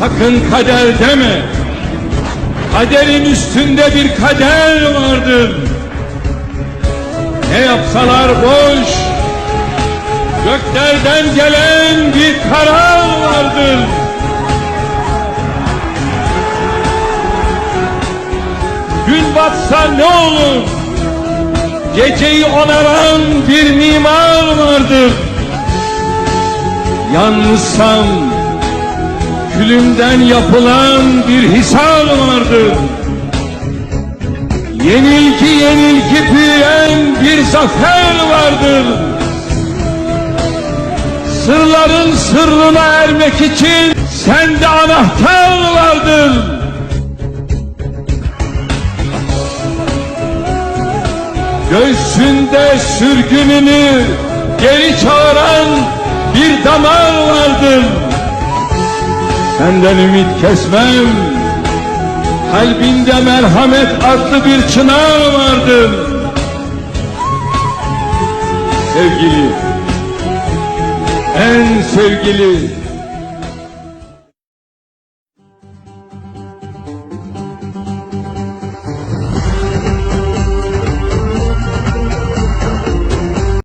Sakın kader deme. Kaderin üstünde bir kader vardır. Ne yapsalar boş. Göklerden gelen bir karar vardır. Gün batsa ne olur? Geceyi onaran bir mimar vardır. Yalnızsam külümden yapılan bir hisar vardır. Yenilgi yenilgi büyüyen bir zafer vardır. Sırların sırrına ermek için sende anahtar vardır. Göğsünde sürgününü geri çağıran bir damar vardır. Senden ümit kesmem. Kalbinde merhamet adlı bir çınar vardır. Sevgili, en sevgili